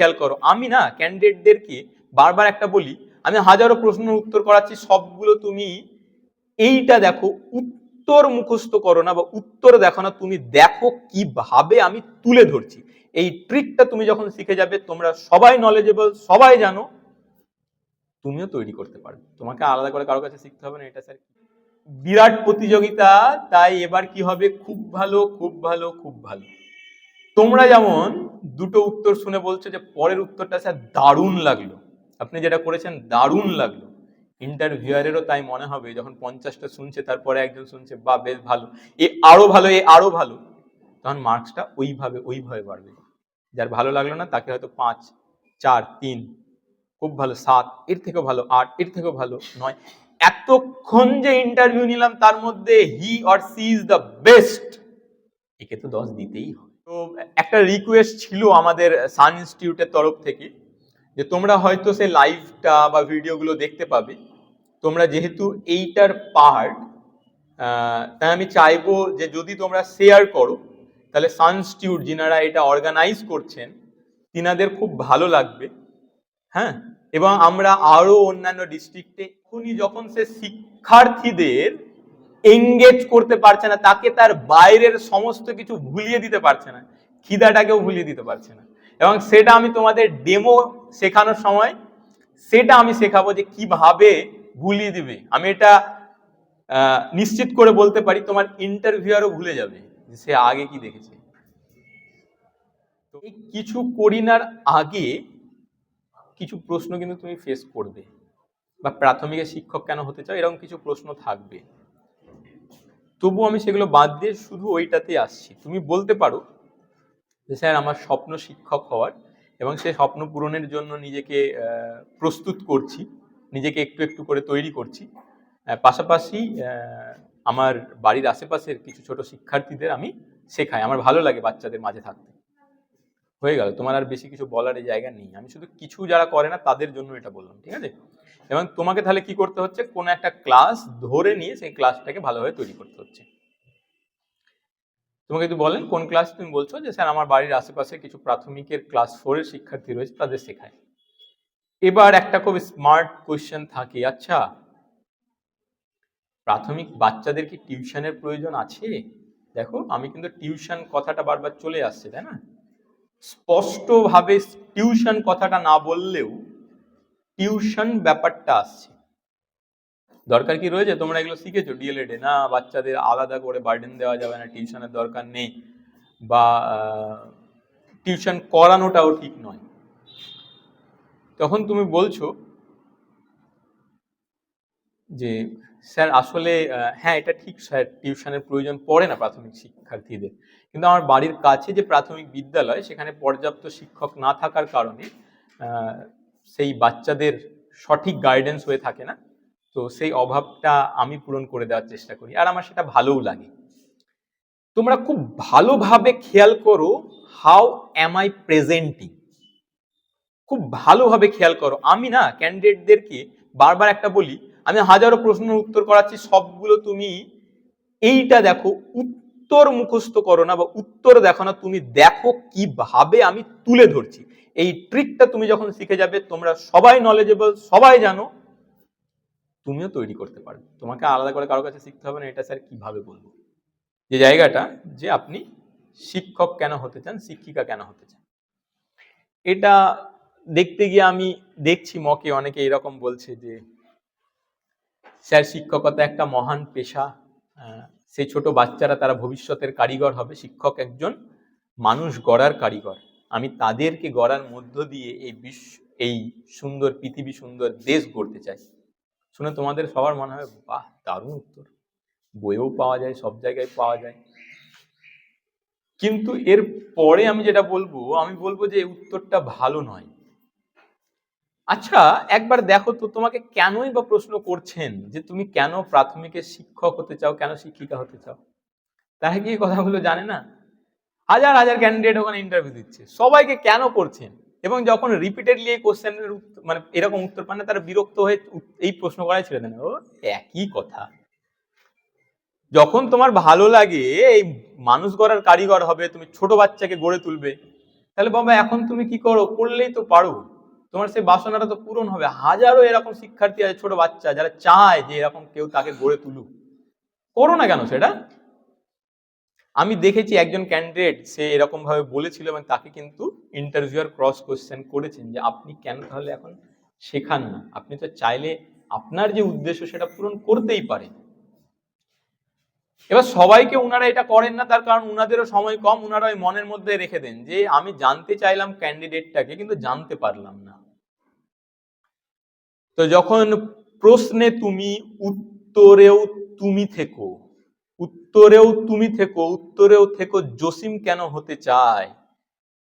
খেয়াল করো, আমি না ক্যান্ডিডেটদেরকে বারবার একটা বলি, আমি হাজারো প্রশ্নের উত্তর করাচ্ছি, সবগুলো তুমি এইটা দেখো, উত্তর মুখস্থ করো না বা উত্তর দেখো না, তুমি দেখো কীভাবে আমি তুলে ধরছি। এই ট্রিকটা তুমি যখন শিখে যাবে, তোমরা সবাই নলেজেবল সবাই জানো, তুমিও তৈরি করতে পারবে। তোমাকে আলাদা করে কারও কাছে শিখতে হবে না, এটা স্যার বিরাট প্রতিযোগিতা, তাই এবার কি হবে? খুব ভালো খুব ভালো খুব ভালো। তোমরা যেমন দুটো উত্তর শুনে বলছো যে পরের উত্তরটা স্যার দারুণ লাগল। আপনি যেটা করেছেন দারুণ লাগল। ইন্টারভিউয়ারেরও তাই মনে হবে, যখন পঞ্চাশটা শুনছে, তারপরে একজন শুনছে বা বেশ ভালো। এ আরও ভালো, এ আরও ভালো। তখন মার্কসটা ওইভাবে ওইভাবে বাড়বে। যার ভালো লাগল না, তাকে হয়তো পাঁচ, চার, তিন, খুব ভালো, সাত, এর থেকেও ভালো, আট, এর থেকেও ভালো নয়। এতক্ষণ যে ইন্টারভিউ নিলাম, তার মধ্যে he or she is the best একে তো দশ দিতেই হবে। তো একটা রিকোয়েস্ট ছিল আমাদের সান ইনস্টিটিউটের তরফ থেকে যে তোমরা হয়তো সে লাইভটা বা ভিডিওগুলো দেখতে পাবে। তোমরা যেহেতু এইটার পার্ট তাই আমি চাইব যে যদি তোমরা শেয়ার করো, তাহলে সান সানস্টিউট যিনারা এটা অর্গানাইজ করছেন, তিনাদের খুব ভালো লাগবে। হ্যাঁ? এবং আমরা আরও অন্যান্য ডিস্ট্রিক্টে এখনই যখন সে শিক্ষার্থীদের এঙ্গেজ করতে পারছে না, তাকে তার বাইরের সমস্ত কিছু ভুলিয়ে দিতে পারছে না, খিদাটাকেও ভুলিয়ে দিতে পারছে না। এবং সেটা আমি তোমাদের ডেমো শেখানোর সময়, সেটা আমি শেখাবো যে কীভাবে ভুলিয়ে দিবে। আমি এটা নিশ্চিত করে বলতে পারি, তোমার ইন্টারভিউয়ারও ভুলে যাবে সে আগে কি দেখেছে। এই কিছু করিনার আগে কিছু প্রশ্ন কিন্তু তুমি ফেস করবে। বা প্রাথমিকের শিক্ষক কেন হতে চাও, এরকম কিছু প্রশ্ন থাকবে। তবু আমি সেগুলো বাদ দিয়ে শুধু ওইটাতেই আসছি। তুমি বলতে পারো যে, স্যার, আমার স্বপ্ন শিক্ষক হওয়ার এবং সে স্বপ্ন পূরণের জন্য নিজেকে প্রস্তুত করছি, নিজেকে একটু একটু করে তৈরি করছি। পাশাপাশি আমার বাড়ির আশেপাশের কিছু ছোট শিক্ষার্থীদের আমি শেখাই। আমার ভালো লাগে বাচ্চাদের মাঝে থাকতে। হয়ে গেল। তোমার আর বেশি কিছু বলার এই জায়গা নেই। আমি শুধু কিছু যারা করে না, তাদের জন্য এটা বললাম, ঠিক আছে? এবং তোমাকে তাহলে কি করতে হচ্ছে? কোনো একটা ক্লাস ধরে নিয়ে সেই ক্লাসটাকে ভালোভাবে তৈরি করতে হচ্ছে। তোমাকে যদি বলেন, কোন ক্লাস তুমি বলছো? যে স্যার, আমার বাড়ির আশেপাশে কিছু প্রাথমিকের ক্লাস ফোরের শিক্ষার্থী রয়েছে, তাদের শেখায়। এবার একটা খুব স্মার্ট কোয়েশ্চেন থাকে আচ্ছা। প্রাথমিক বাচ্চাদের কি টিউশনের প্রয়োজন আছে? দেখো, আমি কিন্তু টিউশন কথাটা বারবার চলে আসছে, তাই না? স্পষ্টভাবে টিউশন কথাটা না বললেও টিউশন ব্যাপারটা আসছে। দরকার কি রয়েছে? তোমরা এগুলো শিখেছো? ডিএলএড না, বাচ্চাদের আলাদা করে বার্ডেন দেওয়া যাবে না, টিউশনের দরকার নেই। বা টিউশন করানোটাও ঠিক নয়। তখন তুমি বলছো যে স্যার, আসলে হ্যাঁ এটা ঠিক স্যার, টিউশনের প্রয়োজন পড়ে না প্রাথমিক শিক্ষার্থীদের। কিন্তু আমার বাড়ির কাছে যে প্রাথমিক বিদ্যালয়, সেখানে পর্যাপ্ত শিক্ষক না থাকার কারণে সেই বাচ্চাদের সঠিক গাইডেন্স হয়ে থাকে না। তো সেই অভাবটা আমি পূরণ করে দেওয়ার চেষ্টা করি। আর আমার সেটা ভালোও লাগে। তোমরা খুব ভালোভাবে খেয়াল করো হাউ অ্যাম আই প্রেজেন্টিং খুব ভালোভাবে খেয়াল করো। আমি না ক্যান্ডিডেটদেরকে বারবার একটা বলি আমি হাজারো প্রশ্নের উত্তর করাচ্ছি, সবগুলো তুমি এইটা দেখো, উত্তর মুখস্থ করো না বা উত্তর দেখো না, তুমি দেখো কীভাবে আমি তুলে ধরছি। এই ট্রিকটা তুমি যখন শিখে যাবে, তোমরা সবাই নলেজেবল সবাই জানো, তুমিও তৈরি করতে পারবে। তোমাকে আলাদা করে কারও কাছে শিখতে হবে না, এটা স্যার কীভাবে বলব? যে জায়গাটা যে আপনি শিক্ষক কেন হতে চান, শিক্ষিকা কেন হতে চান। এটা দেখতে গিয়ে আমি দেখছি মকে অনেকে এরকম বলছে যে স্যার, শিক্ষকতা একটা মহান পেশা। সেই ছোট বাচ্চারা তারা ভবিষ্যতের কারিগর হবে। শিক্ষক একজন মানুষ গড়ার কারিগর। আমি তাদেরকে গড়ার মধ্য দিয়ে এই বিশ্ব, এই সুন্দর, পৃথিবী সুন্দর দেশ গড়তে চাই। শুনে তোমাদের সবার মনে হয়, বাহ, দারুণ উত্তর। বইয়েও পাওয়া যায়, সব জায়গায় পাওয়া যায়। কিন্তু এর পরে আমি যেটা বলব, আমি বলব যে উত্তরটা ভালো নয়। আচ্ছা একবার দেখো তো তোমাকে কেনই বা প্রশ্ন করছেন যে তুমি কেন প্রাথমিকের শিক্ষক হতে চাও, কেন শিক্ষিকা হতে চাও? তারা কি কথাগুলো জানে না? হাজার হাজার ক্যান্ডিডেট ওখানে ইন্টারভিউ দিচ্ছে। সবাইকে কেন করছেন? এবং যখন রিপিটেডলি এই কোশ্চেনের মানে এরকম উত্তর পান না, তারা বিরক্ত হয়ে এই প্রশ্ন করাই ছেড়ে দেন। ও, একই কথা। যখন তোমার ভালো লাগে, এই মানুষ গড়ার কারিগর হবে, তুমি ছোট বাচ্চাকে গড়ে তুলবে, তাহলে বাবা, এখন তুমি কি করো? করলেই তো পারো। তোমার সেই বাসনাটা তো পূরণ হবে। হাজারো এরকম শিক্ষার্থী আছে, ছোট বাচ্চা, যারা চায় যে এরকম কেউ তাকে গড়ে তুলুক। করো না কেন সেটা? আমি দেখেছি একজন ক্যান্ডিডেট সে এরকম ভাবে বলেছিল এবং তাকে কিন্তু ইন্টারভিউয়ার ক্রস কোশ্চেন করেছেন যে, আপনি কেন তাহলে এখন শেখান না? আপনি তো চাইলে আপনার যে উদ্দেশ্য সেটা পূরণ করতেই পারে এবার সবাইকে উনারা এটা করেন না, তার কারণ উনাদেরও সময় কম। উনারা ওই মনের মধ্যে রেখে দেন যে, আমি জানতে চাইলাম ক্যান্ডিডেটটাকে কিন্তু জানতে পারলাম না। তো যখন প্রশ্নে তুমি উত্তরেও তুমি থেকো, উত্তরেও তুমি থেকো, উত্তরেও থেকো জসিম কেন হতে চায়,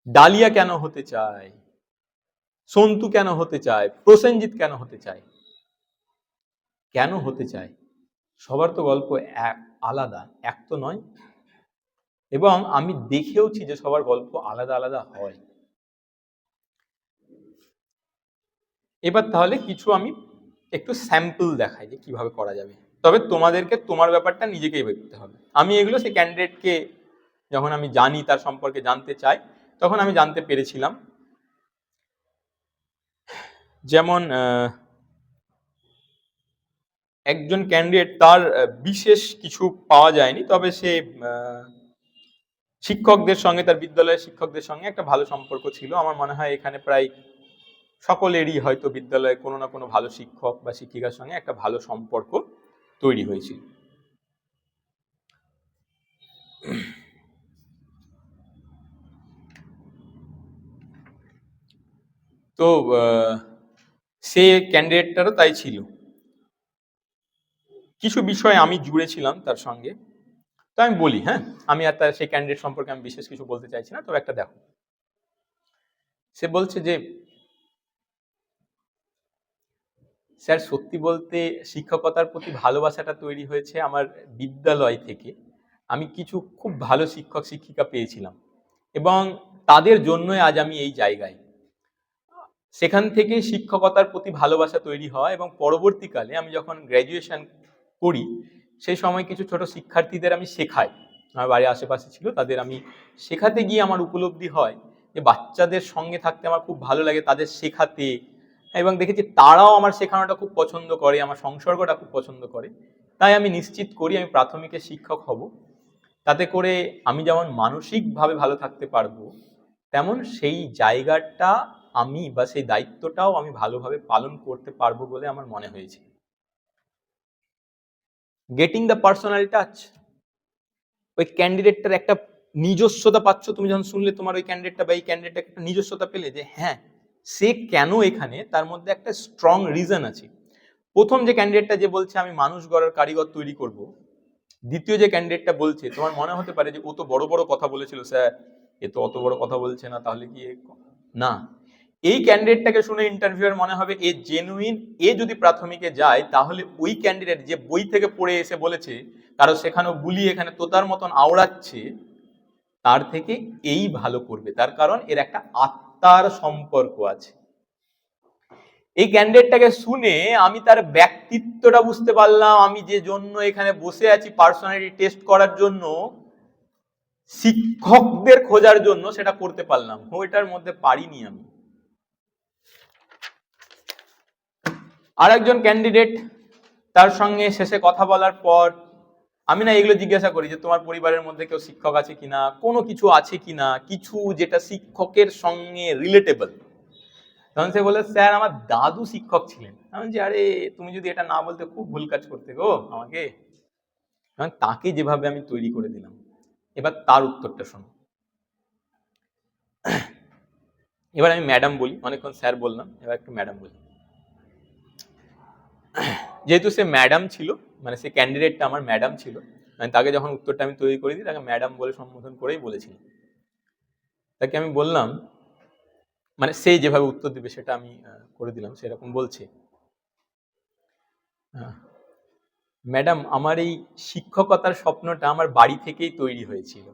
ডালিয়া কেন হতে চায়, সন্তু কেন হতে চায়, প্রসেনজিৎ কেন হতে চায়, কেন হতে চায়, সবার তো গল্প এক, আলাদা, এক তো নয়। এবং আমি দেখেওছি যে সবার গল্প আলাদা আলাদা হয়। এবার তাহলে কিছু আমি একটু স্যাম্পল দেখাই যে কীভাবে করা যাবে। তবে তোমাদেরকে তোমার ব্যাপারটা নিজেকেই দেখতে হবে। আমি এগুলো সেই ক্যান্ডিডেটকে যখন আমি জানি তার সম্পর্কে জানতে চাই, তখন আমি জানতে পেরেছিলাম। যেমন একজন ক্যান্ডিডেট তার বিশেষ কিছু পাওয়া যায়নি, তবে সে শিক্ষকদের সঙ্গে, তার বিদ্যালয়ের শিক্ষকদের সঙ্গে একটা ভালো সম্পর্ক ছিল। আমার মনে হয় এখানে প্রায় সকলেরই হয়তো বিদ্যালয়ে কোনো না কোনো ভালো শিক্ষক বা শিক্ষিকার সঙ্গে একটা ভালো সম্পর্ক তৈরি হয়েছিল। তো সে ক্যান্ডিডেটটারও তাই ছিল। কিছু বিষয় আমি জুড়েছিলাম তার সঙ্গে। তো আমি বলি হ্যাঁ আমি আর তার সেই ক্যান্ডিডেট সম্পর্কে আমি বিশেষ কিছু বলতে চাইছি না, তবে একটা দেখো। সে বলছে যে স্যার, সত্যি বলতে শিক্ষকতার প্রতি ভালোবাসাটা তৈরি হয়েছে আমার বিদ্যালয় থেকে। আমি কিছু খুব ভালো শিক্ষক, শিক্ষিকা পেয়েছিলাম এবং তাদের জন্যই আজ আমি এই জায়গায়। সেখান থেকে শিক্ষকতার প্রতি ভালোবাসা তৈরি হয় এবং পরবর্তীকালে আমি যখন গ্র্যাজুয়েশন করি সেই সময় কিছু ছোট শিক্ষার্থীদের আমি শেখাই। আমার বাড়ির আশেপাশে ছিল, তাদের আমি শেখাতে গিয়ে আমার উপলব্ধি হয় যে বাচ্চাদের সঙ্গে থাকতে আমার খুব ভালো লাগে, তাদের শেখাতে এবং দেখেছি তারাও আমার শেখানোটা খুব পছন্দ করে, আমার সংসর্গটা খুব পছন্দ করে। তাই আমি নিশ্চিত করি আমি প্রাথমিকে শিক্ষক হব। তাতে করে আমি যেমন মানসিকভাবে ভালো থাকতে পারব, তেমন সেই জায়গাটা আমি বা সেই দায়িত্বটাও আমি ভালোভাবে পালন করতে পারব বলে আমার মনে হয়েছে। গেটিং দ্য পার্সোনাল টাচ ওই ক্যান্ডিডেটটার একটা নিজস্বতা পাচ্ছ, তুমি যখন শুনলে তোমার ওই ক্যান্ডিডেটটা বা এই ক্যান্ডিডেটটা একটা নিজস্বতা পেলে যে হ্যাঁ সে কেন এখানে? তার মধ্যে একটা স্ট্রং রিজন আছে। প্রথম যে ক্যান্ডিডেটটা যে বলছে, আমি মানুষ গড়ার কারিগর তৈরি করব। দ্বিতীয় যে ক্যান্ডিডেটটা বলছে, তোমার মনে হতে পারে যে ও তো বড় বড় কথা বলেছিল, স্যার, এ তো অত বড় কথা বলছে না, তাহলে কি না। এই ক্যান্ডিডেটটাকে শুনে ইন্টারভিউয়ার মনে হবে, এ জেনুইন এ যদি প্রাথমিকে যায়, তাহলে ওই ক্যান্ডিডেট যে বই থেকে পড়ে এসে বলেছে, কারও সেখানেও বুলি এখানে তোতার মতন আওড়াচ্ছে, তার থেকে এই ভালো করবে। তার কারণ এর একটা আত্মার সম্পর্ক আছে। এই ক্যান্ডিডেটটাকে শুনে আমি তার ব্যক্তিত্বটা বুঝতে পারলাম। আমি যে জন্য এখানে বসে আছি পার্সোনালিটি টেস্ট করার জন্য, শিক্ষকদের খোঁজার জন্য সেটা করতে পারলাম। ওইটার মধ্যে পারিনি আমি। আর একজন ক্যান্ডিডেট তার সঙ্গে শেষে কথা বলার পর আমি না এগুলো জিজ্ঞাসা করি যে তোমার পরিবারের মধ্যে কেউ শিক্ষক আছে কিনা, কোনো কিছু আছে কিনা, কিছু যেটা শিক্ষকের সঙ্গে রিলেটেবল তখন সে বলে, স্যার, আমার দাদু শিক্ষক ছিলেন। আমি যে আরে, তুমি যদি এটা না বলতে খুব ভুল কাজ করতে গো আমাকে। তাকে যেভাবে আমি তৈরি করে দিলাম। এবার তার উত্তরটা শোনো। এবার আমি ম্যাডাম বলি। অনেকক্ষণ স্যার বললাম, এবার একটু ম্যাডাম বলি। যেহেতু সে ম্যাডাম ছিল মানে সে ক্যান্ডিডেটটা আমার ম্যাডাম ছিল মানে তাকে যখন উত্তরটা আমি তৈরি করে দিই তাকে ম্যাডাম বলে সম্বোধন করেই বলেছিলাম। তাকে আমি বললাম মানে সে যেভাবে উত্তর দিবে সেটা আমি করে দিলাম সেরকম বলছে। ম্যাডাম আমার এই শিক্ষকতার স্বপ্নটা আমার বাড়ি থেকেই তৈরি হয়েছিল।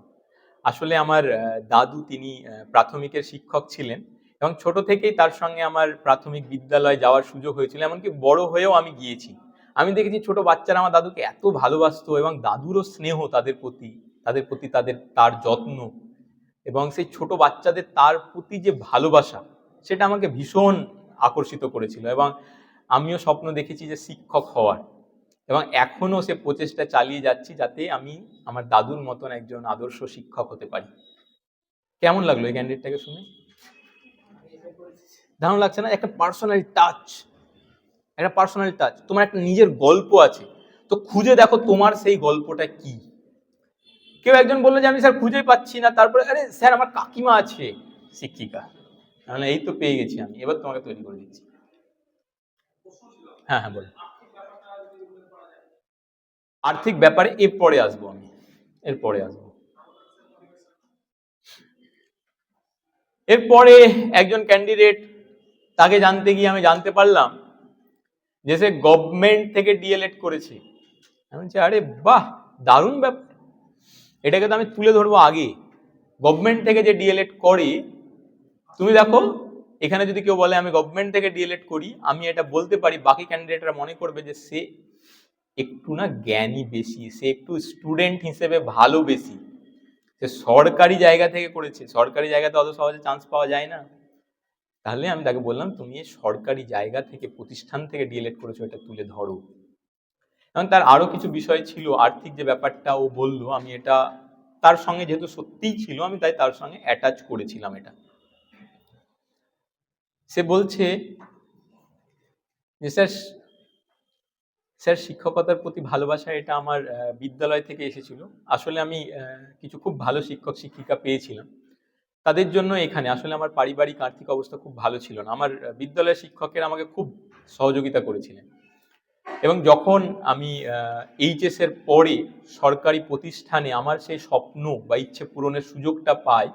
আসলে আমার দাদু তিনি প্রাথমিকের শিক্ষক ছিলেন এবং ছোট থেকেই তার সঙ্গে আমার প্রাথমিক বিদ্যালয়ে যাওয়ার সুযোগ হয়েছিল, এমনকি বড় হয়েও আমি গিয়েছি। আমি দেখেছি ছোট বাচ্চারা আমার দাদুকে এত ভালোবাসতো এবং দাদুরও স্নেহ তাদের প্রতি তাদের প্রতি তাদের তার যত্ন এবং সেই ছোট বাচ্চাদের তার প্রতি যে ভালোবাসা, সেটা আমাকে ভীষণ আকর্ষিত করেছিল এবং আমিও স্বপ্ন দেখেছি যে শিক্ষক হওয়ার এবং এখনও সে প্রচেষ্টা চালিয়ে যাচ্ছি যাতে আমি আমার দাদুর মতন একজন আদর্শ শিক্ষক হতে পারি। কেমন লাগল এই ক্যান্ডিডেটটাকে শুনে? দারুণ লাগছে না? একটা পার্সোনাল টাচ একটা পার্সোনাল টাচ তোমার একটা নিজের গল্প আছে। তো খুঁজে দেখো তোমার সেই গল্পটা কি। কেউ একজন বলল যে, আমি স্যার খুঁজেই পাচ্ছি না। তারপরে, আরে স্যার আমার কাকিমা আছে। শিক্ষিকা। তাহলে এই তো পেয়ে গেছি আমি। এবার তোমাকে তৈরি করে দিচ্ছি। হ্যাঁ হ্যাঁ বলো। আর্থিক ব্যাপারে এর পরে আসব আমি। এর পরে আসব। এরপরে একজন ক্যান্ডিডেট তাকে জানতে গিয়ে আমি জানতে পারলাম যে সে গভর্নমেন্ট থেকে ডিএলএড করেছে। আমি বলছি, আরে বাহ, দারুণ ব্যাপার। এটাকে তো আমি তুলে ধরবো আগে। গভর্নমেন্ট থেকে যে ডিএলএড করে, তুমি দেখো, এখানে যদি কেউ বলে, আমি গভর্নমেন্ট থেকে ডিএলএড করি, আমি এটা বলতে পারি। বাকি ক্যান্ডিডেটরা মনে করবে যে সে একটু না জ্ঞানী বেশি, সে একটু স্টুডেন্ট হিসেবে ভালো বেশি। সে সরকারি জায়গা থেকে করেছে। সরকারি জায়গাতে অত সহজে চান্স পাওয়া যায় না। তাহলে আমি তাকে বললাম, তুমি সরকারি জায়গা থেকে, প্রতিষ্ঠান থেকে ডিএলএড করেছ, এটা তুলে ধরো। এবং তার আরও কিছু বিষয় ছিল, আর্থিক যে ব্যাপারটা ও বলল, আমি এটা তার সঙ্গে যেহেতু সত্যিই ছিল, আমি তাই তার সঙ্গে অ্যাটাচ করেছিলাম এটা। সে বলছে যে, স্যার স্যার, শিক্ষকতার প্রতি ভালোবাসা এটা আমার বিদ্যালয় থেকে এসেছিল। আসলে আমি কিছু খুব ভালো শিক্ষক, শিক্ষিকা পেয়েছিলাম। তাদের জন্য এখানে, আসলে আমার পারিবারিক আর্থিক অবস্থা খুব ভালো ছিল না। আমার বিদ্যালয়ের শিক্ষকেরা আমাকে খুব সহযোগিতা করেছিলেন। এবং যখন আমি এইচএস এর পরে সরকারি প্রতিষ্ঠানে আমার সেই স্বপ্ন বা ইচ্ছে পূরণের সুযোগটা পাই,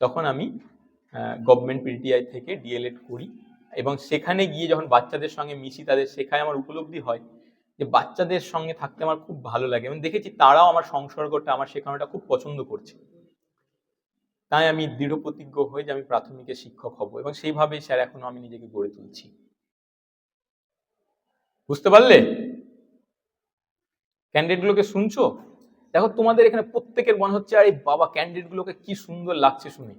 তখন আমি গভর্নমেন্ট পিটিআই থেকে ডিএলএড করি। এবং সেখানে গিয়ে যখন বাচ্চাদের সঙ্গে মিশি, তাদের শেখায় আমার উপলব্ধি হয় যে বাচ্চাদের সঙ্গে থাকতে আমার খুব ভালো লাগে। এবং দেখেছি তারাও আমার সংসর্গটা, আমার শেখানোটা খুব পছন্দ করছে। তাই আমি দৃঢ় প্রতিজ্ঞ হয়ে যে আমি প্রাথমিকের শিক্ষক হব এবং সেইভাবেই স্যার এখনও আমি নিজেকে গড়ে তুলছি। বুঝতে পারলে? ক্যান্ডিডেটগুলোকে শুনছো? দেখো তোমাদের এখানে প্রত্যেকের মনে হচ্ছে, আরে বাবা ক্যান্ডিডেটগুলোকে কি সুন্দর লাগছে শুনে।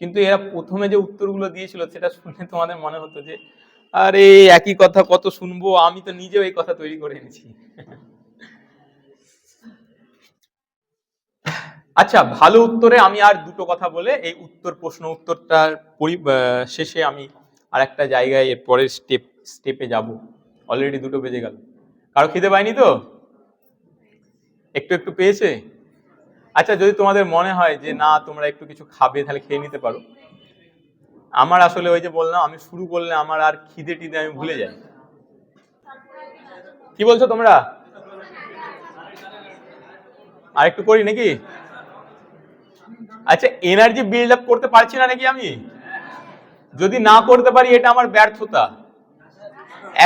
কিন্তু এরা প্রথমে যে উত্তরগুলো দিয়েছিল সেটা শুনে তোমাদের মনে হতো যে, আরে একই কথা কত শুনব, আমি তো নিজেও এই কথা তৈরি করে এনেছি। আচ্ছা ভালো উত্তরে আমি আর দুটো কথা বলে এই উত্তর প্রশ্ন উত্তরটার পরি- শেষে আমি আর একটা জায়গায় এর পরের স্টেপ স্টেপে যাব। অলরেডি দুটো বেজে গেল। কারও খিদে পাইনি তো? একটু একটু পেয়েছে? আচ্ছা যদি তোমাদের মনে হয় যে না, তোমরা একটু কিছু খাবে, তাহলে খেয়ে নিতে পারো। আমার আসলে ওই যে বললাম, আমি শুরু করলে আমার আর খিদে টিদে আমি ভুলে যাই। কি বলছো তোমরা? আর একটু করি নাকি? আচ্ছা এনার্জি বিল্ড আপ করতে পারছি না নাকি আমি? যদি না করতে পারি, এটা আমার ব্যর্থতা।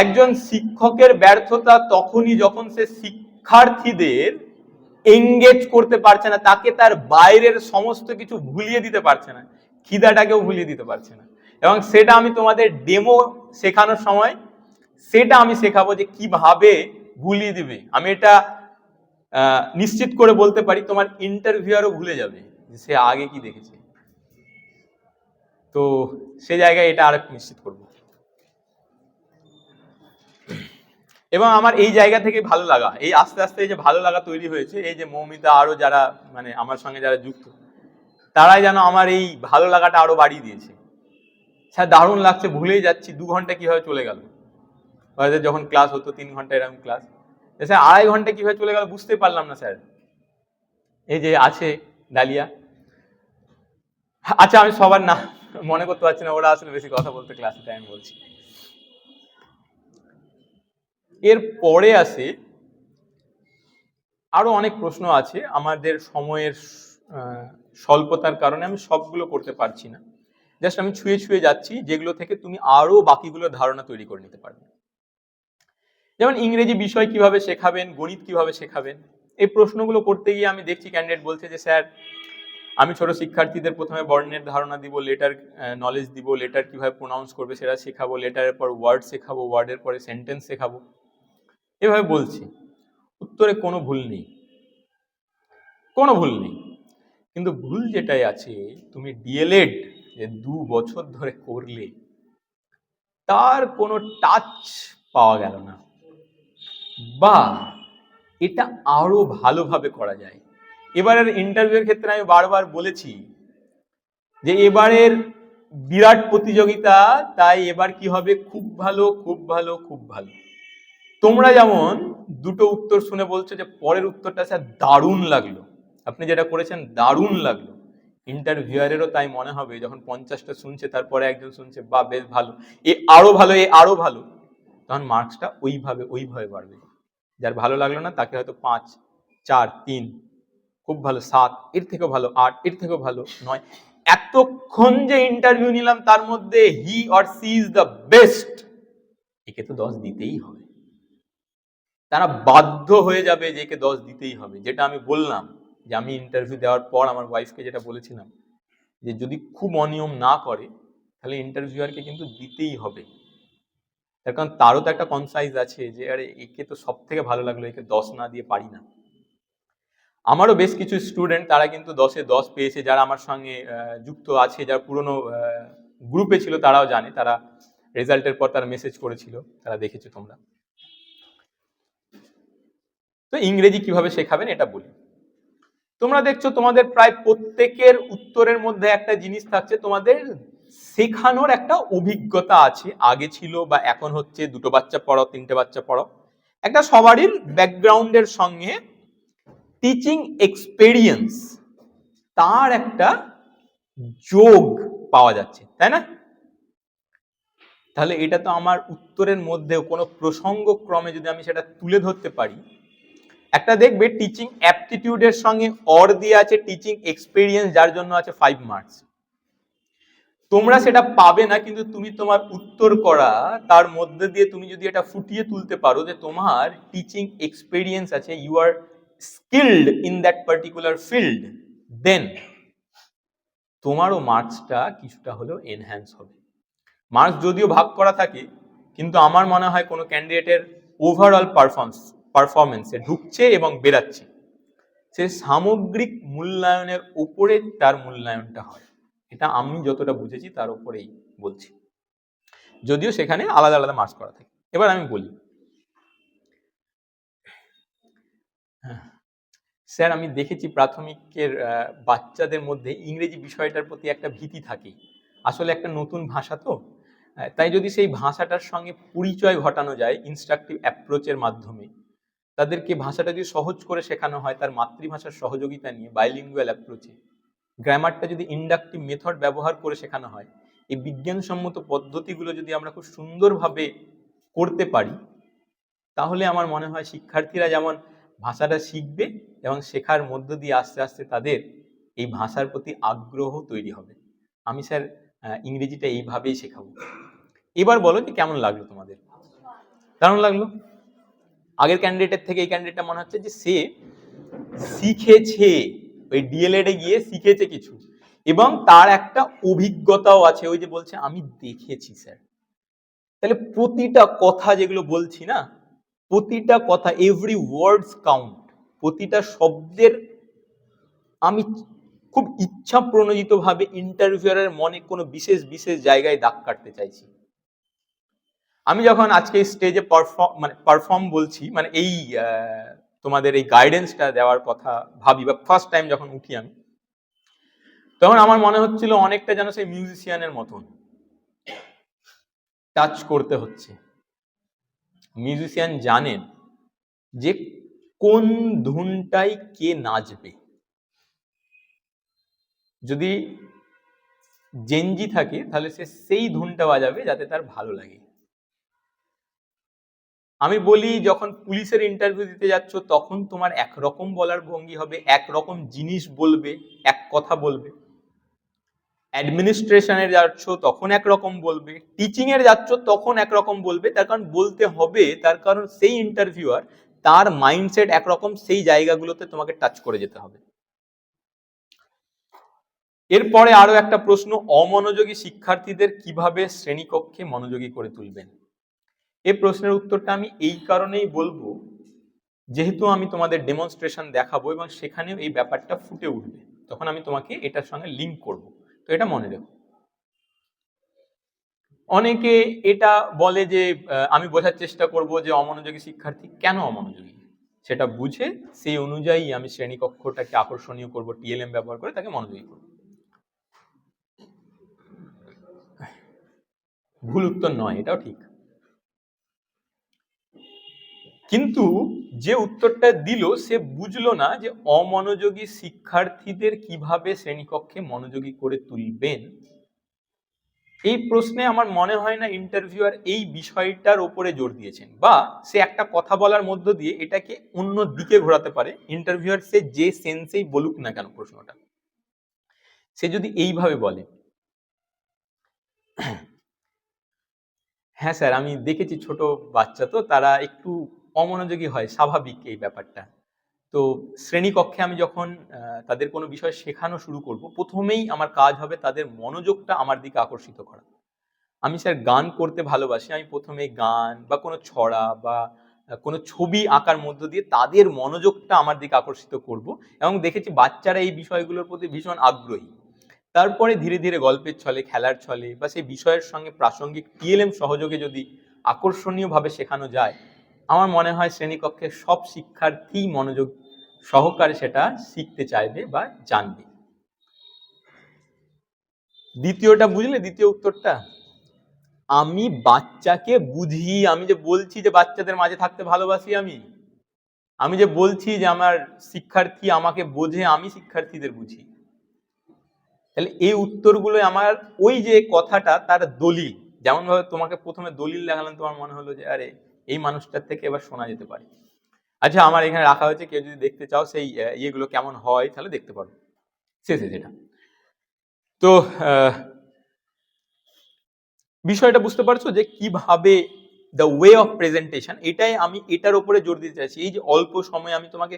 একজন শিক্ষকের ব্যর্থতা তখনই যখন সে শিক্ষার্থীদের এঙ্গেজ করতে পারছে না, তাকে তার বাইরের সমস্ত কিছু ভুলিয়ে দিতে পারছে না, খিদাটাকেও ভুলিয়ে দিতে পারছে না। এবং সেটা আমি তোমাদের ডেমো শেখানোর সময়, সেটা আমি শেখাবো যে কীভাবে ভুলিয়ে দিবে। আমি এটা নিশ্চিত করে বলতে পারি, তোমার ইন্টারভিউয়ারও ভুলে যাবে। যে সে আগে কি দেখেছে? তো সে জায়গায় এটা আরেকটু নিশ্চিত করব। এবং আমার এই জায়গা থেকে ভালো লাগা, এই আস্তে আস্তে এই যে ভালো লাগা তৈরি হয়েছে, এই যে মৌমিতা আরও যারা মানে আমার সঙ্গে যারা যুক্ত, তারাই যেন আমার এই ভালো লাগাটা আরও বাড়িয়ে দিয়েছে। স্যার, দারুণ লাগছে, ভুলেই যাচ্ছি, দু ঘণ্টা কীভাবে চলে গেল? হয়তো যখন ক্লাস হতো, তিন ঘণ্টা এরকম ক্লাস। স্যার, আড়াই ঘণ্টা কীভাবে চলে গেল বুঝতে পারলাম না, স্যার। এই যে আছে ডালিয়া আচ্ছা আমি সবার না মনে করতে পারছি না, ওরা আসলে বেশি কথা বলতে ক্লাসে টাইম বলছি। এর পরে আসে, আরও অনেক প্রশ্ন আছে, আমাদের সময়ের স্বল্পতার কারণে আমি সবগুলো করতে পারছি না। জাস্ট আমি ছুঁয়ে ছুঁয়ে যাচ্ছি, যেগুলো থেকে তুমি আরও বাকিগুলো ধারণা তৈরি করে নিতে পারবে। যেমন ইংরেজি বিষয় কীভাবে শেখাবেন, গণিত কীভাবে শেখাবেন, এই প্রশ্নগুলো করতে গিয়ে আমি দেখছি ক্যান্ডিডেট বলছে যে, স্যার আমি ছোট শিক্ষার্থীদের প্রথমে বর্ণের ধারণা দিব লেটার নলেজ দিব লেটার কীভাবে প্রোনাউন্স করবে সেটা শেখাবো লেটারের পর ওয়ার্ড শেখাবো ওয়ার্ডের পরে সেন্টেন্স শেখাবো। এভাবে বলছি। উত্তরে কোনো ভুল নেই। কোনো ভুল নেই। কিন্তু ভুল যেটাই আছে, তুমি ডিএলএড যে দু বছর ধরে করলে, তার কোনো টাচ পাওয়া গেল না। বা এটা আরও ভালোভাবে করা যায়। এবারের ইন্টারভিউর ক্ষেত্রে আমি বারবার বলেছি যে এবারের বিরাট প্রতিযোগিতা, তাই এবার কি হবে? খুব ভালো খুব ভালো খুব ভালো। তোমরা যেমন দুটো উত্তর শুনে বলছো যে পরের উত্তরটা স্যার দারুণ লাগল। আপনি যেটা করেছেন দারুণ লাগল। ইন্টারভিউয়ারেরও তাই মনে হবে, যখন পঞ্চাশটা শুনছে, তারপরে একজন শুনছে, বা, বেশ ভালো। এ আরও ভালো, এ আরও ভালো। তখন মার্কসটা ওইভাবে ওইভাবে বাড়বে। যার ভালো লাগল না, তাকে হয়তো পাঁচ, চার, তিন খুব ভালো সাত, এর থেকেও ভালো আট, এর থেকেও ভালো নয়। এতক্ষণ যে ইন্টারভিউ নিলাম, তার মধ্যে he or she is the best একে তো দশ দিতেই হবে। তারা বাধ্য হয়ে যাবে যে একে দশ দিতেই হবে। যেটা আমি বললাম, যে আমি ইন্টারভিউ দেওয়ার পর আমার ওয়াইফকে যেটা বলেছিলাম, যে যদি খুব অনিয়ম না করে, তাহলে ইন্টারভিউয়ারকে কিন্তু দিতেই হবে। তার কারণ তারও তো একটা কনসাইজ আছে যে, আরে একে তো সব থেকে ভালো লাগল, একে দশ না দিয়ে পারি না। আমারও বেশ কিছু স্টুডেন্ট তারা কিন্তু দশে দশ পেয়েছে, যারা আমার সঙ্গে যুক্ত আছে, যারা পুরনো গ্রুপে ছিল তারাও জানে, তারা রেজাল্টের পর তারা মেসেজ করেছিল, তারা দেখেছ তোমরা। তো ইংরেজি কীভাবে শেখাবেন এটা বলি। তোমরা দেখছ তোমাদের প্রায় প্রত্যেকের উত্তরের মধ্যে একটা জিনিস থাকছে, তোমাদের শেখানোর একটা অভিজ্ঞতা আছে, আগে ছিল বা এখন হচ্ছে, দুটো বাচ্চা পড়াও, তিনটে বাচ্চা পড়াও। একটা সবারই ব্যাকগ্রাউন্ডের সঙ্গে টিচিং এক্সপেরিয়েন্স তার একটা যোগ পাওয়া যাচ্ছে, তাই না? তাহলে এটা তো আমার উত্তরের মধ্যেও কোনো প্রসঙ্গক্রমে যদি আমি সেটা তুলে ধরতে পারি, একটা দেখবে টিচিং অ্যাপটিটিউডের সঙ্গে অর দিয়ে আছে টিচিং এক্সপেরিয়েন্স যার জন্য আছে ফাইভ মার্কস তোমরা সেটা পাবে না, কিন্তু তুমি তোমার উত্তর করা, তার মধ্যে দিয়ে তুমি যদি এটা ফুটিয়ে তুলতে পারো যে তোমার টিচিং এক্সপেরিয়েন্স আছে you are skilled in that particular field then তোমারও মার্কসটা কিছুটা হলেও এনহ্যান্স হবে। মার্কস যদিও ভাগ করা থাকে, কিন্তু আমার মনে হয় কোনো ক্যান্ডিডেটের ওভারঅল পারফরমেন্স পারফরমেন্সে ঢুকছে এবং বেরাচ্ছে সে সামগ্রিক মূল্যায়নের উপরে তার মূল্যায়নটা হয়। এটা আমি যতটা বুঝেছি তার উপরেই বলছি। যদিও সেখানে আলাদা আলাদা মার্কস করা থাকে। এবার আমি বলি হ্যাঁ। স্যার, আমি দেখেছি প্রাথমিকের বাচ্চাদের মধ্যে ইংরেজি বিষয়টার প্রতি একটা ভীতি থাকে। আসলে একটা নতুন ভাষা তো। তাই যদি সেই ভাষাটার সঙ্গে পরিচয় ঘটানো যায় ইনস্ট্রাকটিভ অ্যাপ্রোচের মাধ্যমে, তাদেরকে ভাষাটা যদি সহজ করে শেখানো হয় তার মাতৃভাষার সহযোগিতা নিয়ে বাইলিঙ্গুয়াল অ্যাপ্রোচে গ্রামারটা যদি ইন্ডাকটিভ মেথড ব্যবহার করে শেখানো হয়, এই বিজ্ঞানসম্মত পদ্ধতিগুলো যদি আমরা খুব সুন্দরভাবে করতে পারি, তাহলে আমার মনে হয় শিক্ষার্থীরা যেমন ভাষাটা শিখবে এবং শেখার মধ্য দিয়ে আস্তে আস্তে তাদের এই ভাষার প্রতি আগ্রহ তৈরি হবে। আমি স্যার ইংরেজিটা এইভাবেই শেখাবো। এবার বলো যে কেমন লাগল তোমাদের? দারুণ লাগল। আগের ক্যান্ডিডেটের থেকে এই ক্যান্ডিডেটটা মনে হচ্ছে যে সে শিখেছে, ওই ডিএলএড এ গিয়ে শিখেছে কিছু এবং তার একটা অভিজ্ঞতাও আছে। ওই যে বলছে, আমি দেখেছি স্যার। তাহলে প্রতিটা কথা যেগুলো বলছি না প্রতিটা কথা এভরি ওয়ার্ডস কাউন্ট প্রতিটা শব্দের আমি খুব ইচ্ছা প্রণোদিত ভাবে ইন্টারভিউয়ারের মনে কোনো বিশেষ বিশেষ জায়গায় দাগ কাটতে চাইছি। আমি যখন আজকে স্টেজে পারফর্ম মানে পারফর্ম বলছি মানে এই তোমাদের এই গাইডেন্সটা দেওয়ার কথা ভাবি বা ফার্স্ট টাইম যখন উঠি আমি, তখন আমার মনে হচ্ছিল অনেকটা যেন সেই মিউজিশিয়ানের মতন টাচ করতে হচ্ছে। মিউজিশিয়ান জানেন যে কোন ধুনটাই কে নাচবে। যদি জেনজি থাকে, তাহলে সে সেই ধুনটা বাজাবে যাতে তার ভালো লাগে। আমি বলি, যখন পুলিশের ইন্টারভিউ দিতে যাচ্ছ, তখন তোমার একরকম বলার ভঙ্গি হবে, একরকম জিনিস বলবে, এক কথা বলবে। অ্যাডমিনিস্ট্রেশনের যাচ্ছ, তখন একরকম বলবে। টিচিং এর যাচ্ছ, তখন একরকম বলবে। তার কারণ বলতে হবে, তার কারণ সেই ইন্টারভিউয়ার তার মাইন্ডসেট একরকম সেই জায়গাগুলোতে তোমাকে টাচ করে যেতে হবে। এরপরে আরও একটা প্রশ্ন, অমনোযোগী শিক্ষার্থীদের কীভাবে শ্রেণীকক্ষে মনোযোগী করে তুলবেন? এই প্রশ্নের উত্তরটা আমি এই কারণেই বলব, যেহেতু আমি তোমাদের ডেমনস্ট্রেশন দেখাবো এবং সেখানেও এই ব্যাপারটা ফুটে উঠবে। তখন আমি তোমাকে এটার সঙ্গে লিঙ্ক করব। তো এটা মনে রেখো। অনেকে এটা বলে যে আমি বোঝার চেষ্টা করব যে অমনোযোগী শিক্ষার্থী কেন অমনোযোগী? সেটা বুঝে সেই অনুযায়ী আমি শ্রেণীকক্ষটাকে আকর্ষণীয় করব টিএলএম ব্যবহার করে তাকে মনোযোগী করব। ভুল উত্তর নয়, এটাও ঠিক। কিন্তু যে উত্তরটা দিল, সে বুঝলো না যে অমনোযোগী শিক্ষার্থীদের কীভাবে শ্রেণীকক্ষে মনোযোগী করে তুলবেন। এই প্রশ্নে আমার মনে হয় না ইন্টারভিউয়ার এই বিষয়টার ওপরে জোর দিয়েছেন বা সে একটা কথা বলার মধ্য দিয়ে এটাকে অন্য দিকে ঘোরাতে পারে। ইন্টারভিউয়ার সে যে সেন্সেই বলুক না কেন প্রশ্নটা। সে যদি এইভাবে বলে হ্যাঁ স্যার, আমি দেখেছি ছোট বাচ্চা তো, তারা একটু অমনোযোগী হয়, স্বাভাবিক এই ব্যাপারটা। তো শ্রেণীকক্ষে আমি যখন তাদের কোনো বিষয় শেখানো শুরু করব, প্রথমেই আমার কাজ হবে তাদের মনোযোগটা আমার দিকে আকর্ষিত করা। আমি স্যার গান করতে ভালোবাসি, আমি প্রথমে গান বা কোনো ছড়া বা কোনো ছবি আঁকার মধ্য দিয়ে তাদের মনোযোগটা আমার দিকে আকর্ষিত করব এবং দেখেছি বাচ্চারা এই বিষয়গুলোর প্রতি ভীষণ আগ্রহী। তারপরে ধীরে ধীরে গল্পের ছলে, খেলার ছলে বা সেই বিষয়ের সঙ্গে প্রাসঙ্গিক টিএলএম সহযোগে যদি আকর্ষণীয়ভাবে শেখানো যায় আমার মনে হয় শ্রেণীকক্ষের সব শিক্ষার্থী মনোযোগ সহকারে সেটা শিখতে চাইবে বা জানবে। দ্বিতীয়টা বুঝলে? দ্বিতীয় উত্তরটা? আমি বাচ্চাকে বুঝি আমি যে বলছি যে বাচ্চাদের মাঝে থাকতে ভালোবাসি আমি আমি যে বলছি যে আমার শিক্ষার্থী আমাকে বোঝে, আমি শিক্ষার্থীদের বুঝি। তাহলে এই উত্তরগুলো আমার, ওই যে কথাটা তার দলিল যেমন ভাবে তোমাকে প্রথমে দলিল দেখালাম, তোমার মনে হলো যে আরে এই মানুষটার থেকে এবার শোনা যেতে পারে। আচ্ছা আমার এখানে রাখা হয়েছে, কেউ যদি দেখতে চাও সেই ইয়েগুলো কেমন হয়, তাহলে দেখতে পারো। শেষে যেটা তো বিষয়টা বুঝতে পারছ যে কীভাবে দ্য ওয়ে অফ প্রেজেন্টেশন এটাই আমি, এটার উপরে জোর দিতে চাইছি। এই যে অল্প সময়ে আমি তোমাকে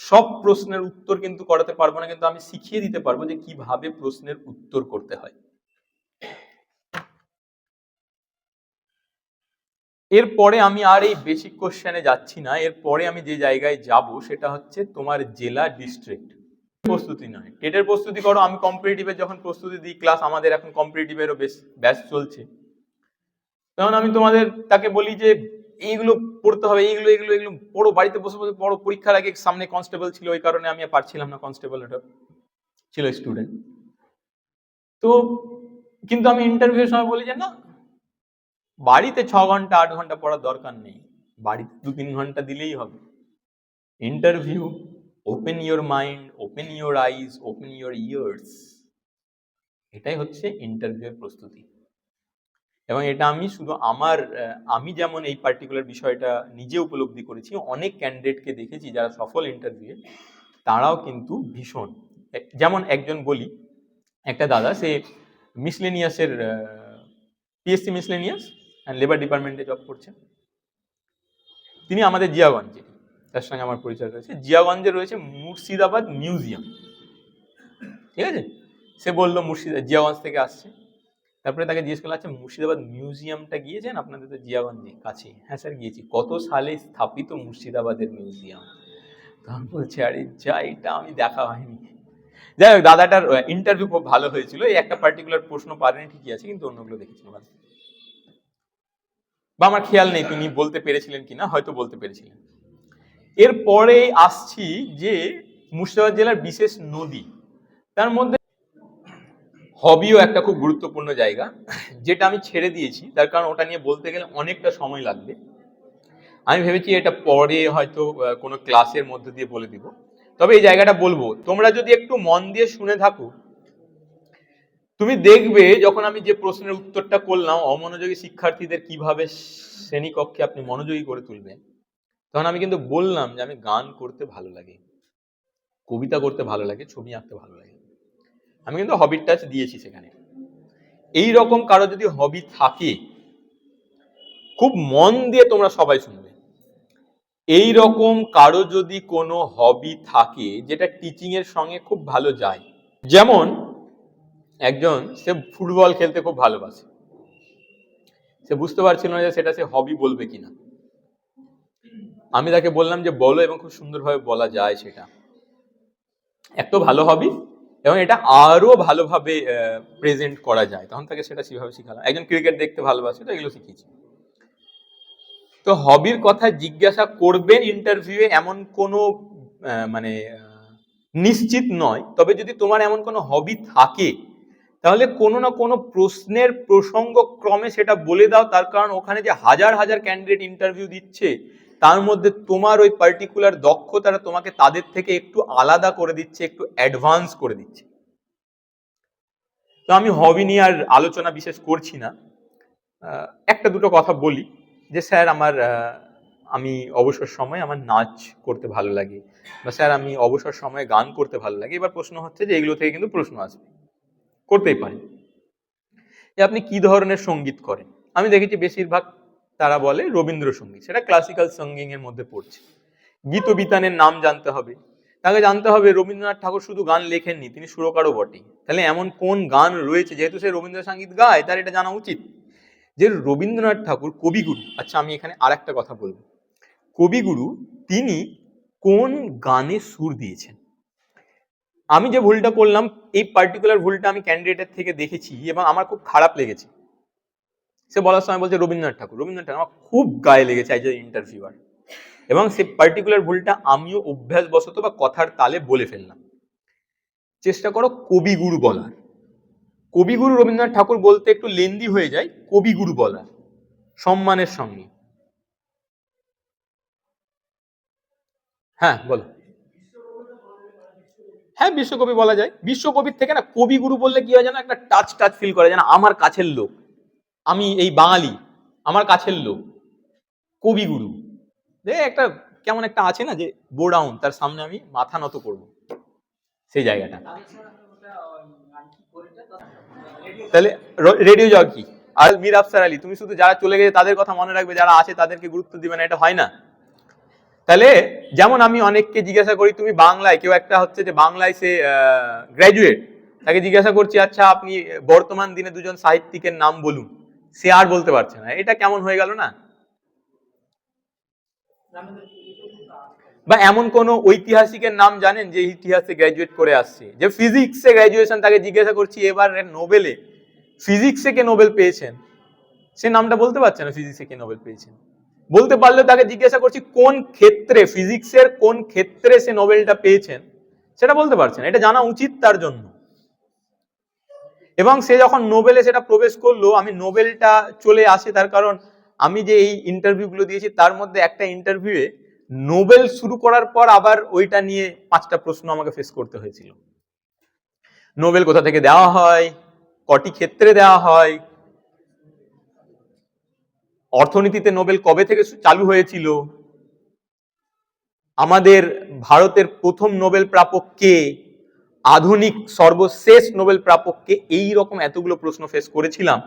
সব প্রশ্নের উত্তর কিন্তু করাতে পারব না, কিন্তু আমি শিখিয়ে দিতে পারব যে কীভাবে প্রশ্নের উত্তর করতে হয়। এরপরে আমি আর এই বেসিক কোশ্চেনে যাচ্ছি না। এরপরে আমি যে জায়গায় যাব সেটা হচ্ছে তোমার জেলা ডিস্ট্রিক্ট প্রস্তুতি নয়। টেটের প্রস্তুতি করো। আমি কম্পিটিটিভের যখন প্রস্তুতি দিই ক্লাস আমাদের এখন কম্পিটিটিভেরও বেশ ব্যাচ চলছে। তখন আমি তোমাদের তাকে বলি যে, এইগুলো পড়তে হবে, এইগুলো এগুলো এগুলো পড়ো। বাড়িতে বসে বসে পড়ো। পরীক্ষার আগে সামনে কনস্টেবল ছিল। ওই কারণে আমি পারছিলাম না। কনস্টেবল এটা ছিল স্টুডেন্ট তো কিন্তু আমি ইন্টারভিউর সময় বলি যে, না বাড়িতে ছ ঘণ্টা, আট ঘণ্টা পড়ার দরকার নেই। বাড়িতে দু তিন ঘণ্টা দিলেই হবে। Interview open your mind open your eyes open your ears এটাই হচ্ছে ইন্টারভিউয়ের প্রস্তুতি। এবং এটা আমি শুধু আমার আমি যেমন এই পার্টিকুলার বিষয়টা নিজে উপলব্ধি করেছি, অনেক ক্যান্ডিডেটকে দেখেছি যারা সফল ইন্টারভিউয়ে তারাও কিন্তু ভীষণ। যেমন একজন বলি, একটা দাদা, সে মিসলেনিয়াসের পিএসসি মিসলেনিয়াস অ্যান্ড লেবার ডিপার্টমেন্টে জব করছেন। তিনি আমাদের জিয়াগঞ্জে, তার সঙ্গে আমার পরিচয় রয়েছে। জিয়াগঞ্জে রয়েছে মুর্শিদাবাদ মিউজিয়াম। ঠিক আছে? সে বলল মুর্শিদা, জিয়াগঞ্জ থেকে আসছে। তারপরে তাকে জিজ্ঞেস করলাম আচ্ছা মুর্শিদাবাদ মিউজিয়ামটা গিয়েছেন? আপনাদের তো জিয়াগঞ্জে কাছে হ্যাঁ স্যার, গিয়েছি। কত সালে স্থাপিত মুর্শিদাবাদের মিউজিয়াম? তখন বলছে, আরে যা, এটা আমি দেখা হয়নি। যাই হোক, দাদাটার ইন্টারভিউ খুব ভালো হয়েছিল। এই একটা পার্টিকুলার প্রশ্ন পারেনি, ঠিকই আছে, কিন্তু অন্যগুলো দেখেছিল ভালো বা আমার খেয়াল নেই তিনি বলতে পেরেছিলেন কিনা, হয়তো বলতে পেরেছিলেন। এরপরে আসছি যে মুর্শিদাবাদ জেলার বিশেষ নদী, তার মধ্যে হবিও একটা খুব গুরুত্বপূর্ণ জায়গা, যেটা আমি ছেড়ে দিয়েছি, তার কারণ ওটা নিয়ে বলতে গেলে অনেকটা সময় লাগবে। আমি ভেবেছি এটা পরে হয়তো কোনো ক্লাসের মধ্যে দিয়ে বলে দিব। তবে এই জায়গাটা বলব, তোমরা যদি একটু মন দিয়ে শুনে থাকো তুমি দেখবে যখন আমি যে প্রশ্নের উত্তরটা করলাম, অমনোযোগী শিক্ষার্থীদের কীভাবে শ্রেণীকক্ষে আপনি মনোযোগী করে তুলবেন, তখন আমি কিন্তু বললাম যে আমি গান করতে ভালো লাগে, কবিতা করতে ভালো লাগে, ছবি আঁকতে ভালো লাগে। আমি কিন্তু হবির টাচ দিয়েছি সেখানে। এই রকম কারও যদি হবি থাকে, খুব মন দিয়ে তোমরা সবাই শুনবে। এই রকম কারও যদি কোনো হবি থাকে, যেটা টিচিং এর সঙ্গে খুব ভালো যায়, যেমন একজন সে ফুটবল খেলতে খুব ভালোবাসে। সে বুঝতে পারছিল না যে সেটা সে হবি বলবে কিনা। আমি তাকে বললাম যে, বলো এবং খুব সুন্দরভাবে বলা যায় সেটা। এত ভালো হবি এবং এটা আরও ভালোভাবে প্রেজেন্ট করা যায়। তখন তাকে সেটা সেভাবে শিখালাম। একজন ক্রিকেট দেখতে ভালোবাসে তো, এগুলো শিখিয়েছি তো হবির কথা জিজ্ঞাসা করবেন ইন্টারভিউয়ে এমন কোনো মানে নিশ্চিত নয়। তবে যদি তোমার এমন কোনো হবি থাকে তাহলে কোনো না কোনো প্রশ্নের প্রসঙ্গ ক্রমে সেটা বলে দাও, তার কারণ ওখানে যে হাজার হাজার ক্যান্ডিডেট ইন্টারভিউ দিচ্ছে, তার মধ্যে তোমার ওই পার্টিকুলার দক্ষতাটা তোমাকে তাদের থেকে একটু আলাদা করে দিচ্ছে, একটু অ্যাডভান্স করে দিচ্ছে। তো আমি হবি নিয়ে আর আলোচনা বিশেষ করছি না। একটা দুটো কথা বলি, যে স্যার আমার আমি অবসর সময় আমার নাচ করতে ভালো লাগে, বা স্যার আমি অবসর সময়ে গান করতে ভালো লাগে, এবার প্রশ্ন হচ্ছে যে এগুলো থেকে কিন্তু প্রশ্ন আসবে। করতেই পারি। যে আপনি কি ধরনের সংগীত করেন? আমি দেখেছি বেশিরভাগ তারা বলে রবীন্দ্রসঙ্গীত, সেটা ক্লাসিক্যাল এর মধ্যে পড়ছে। গীত বিতানের নাম জানতে হবে। তাকে জানতে হবে রবীন্দ্রনাথ ঠাকুর শুধু গান লেখেননি, তিনি সুরকারও বটে তাহলে এমন কোন গান রয়েছে যেহেতু সে রবীন্দ্রসঙ্গীত গায়, তার এটা জানা উচিত? যে রবীন্দ্রনাথ ঠাকুর কবিগুরু। আচ্ছা আমি এখানে আর একটা কথা বলব। কবিগুরু, তিনি কোন গানে সুর দিয়েছেন? আমি যে ভুলটা করলাম, এই পার্টিকুলার ভুলটা আমি ক্যান্ডিডেটের থেকে দেখেছি এবং আমার খুব খারাপ লেগেছে। সে বলার সময় বলছে, রবীন্দ্রনাথ ঠাকুর রবীন্দ্রনাথ ঠাকুর, আমার খুব গায়ে লেগেছে আজ ইন্টারভিউয়ার এবং সে পার্টিকুলার ভুলটা আমিও অভ্যাসবশত বা কথার তালে বলে ফেললাম। চেষ্টা করো কবিগুরু বলার। কবিগুরু রবীন্দ্রনাথ ঠাকুর বলতে একটু লেন্দি হয়ে যায়, কবিগুরু বলার, সম্মানের সঙ্গে। হ্যাঁ বলো। হ্যাঁ বিশ্বকবি বলা যায়। বিশ্বকবির থেকে না কবিগুরু বললে কি হয় যেন একটা টাচ টাচ ফিল করে, যেন আমার কাছের লোক। আমি এই বাঙালি, আমার কাছের লোক। কবিগুরু। একটা কেমন একটা আছে না যে বোডাউন তার সামনে আমি মাথা নত করব। সেই জায়গাটা। তাহলে রেডিও জগ কি আর মীর আফসার আলী, তুমি শুধু যারা চলে গেছে তাদের কথা মনে রাখবে, যারা আছে তাদেরকে গুরুত্ব দিবে না, এটা হয় না। তাহলে যেমন আমি অনেককে জিজ্ঞাসা করি, তুমি বাংলায়? কেউ একটা হচ্ছে যে বাংলায় সে গ্র্যাজুয়েট তাকে জিজ্ঞাসা করছি আচ্ছা আপনি বর্তমান দিনে দুজন সাহিত্যিকের নাম বলুন। সে আর বলতে পারছে না। এটা কেমন হয়ে গেল না? বা এমন কোন ঐতিহাসিকের নাম জানেন যে ইতিহাসে গ্র্যাজুয়েট করে আসছে? যে ফিজিক্সে গ্র্যাজুয়েশন তাকে জিজ্ঞাসা করছি, এবার নোবেলে ফিজিক্সে কে নোবেল পেয়েছেন? সে নামটা বলতে পারছে না ফিজিক্সে কে নোবেল পেয়েছেন। বলতে পারলেও তাকে জিজ্ঞাসা করছি, কোন ক্ষেত্রে ফিজিক্সের কোন ক্ষেত্রে সে নোবেলটা পেয়েছেন? সেটা বলতে পারছে না, এটা জানা উচিত তার জন্য। এবং সে যখন নোবেলে সেটা প্রবেশ করল, আমি নোবেলটা চলে আসে তার কারণ, আমি যে এই ইন্টারভিউগুলো দিয়েছি, তার মধ্যে একটা ইন্টারভিউয়ে নোবেল শুরু করার পর আবার ওইটা নিয়ে পাঁচটা প্রশ্ন আমাকে ফেস করতে হয়েছিল। নোবেল কোথা থেকে দেওয়া হয়, কটি ক্ষেত্রে দেওয়া হয় অর্থনীতিতে নোবেল কবে থেকে চালু হয়েছিল? আমাদের ভারতের প্রথম নোবেল প্রাপক কে? আধুনিক সর্বশেষ নোবেল প্রাপককে এই রকম এতগুলো প্রশ্ন ফেস করেছিলাম।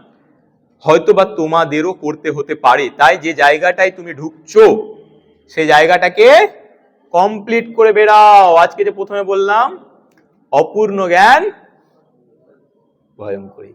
হয়তোবা তোমাদেরও করতে হতে পারে। তাই যে জায়গাটায় তুমি ঢুকছো সেই জায়গাটাকে কমপ্লিট করে বেরাও আজকে যে প্রথমে বললাম, অপূর্ণ জ্ঞান ভয়ঙ্করী।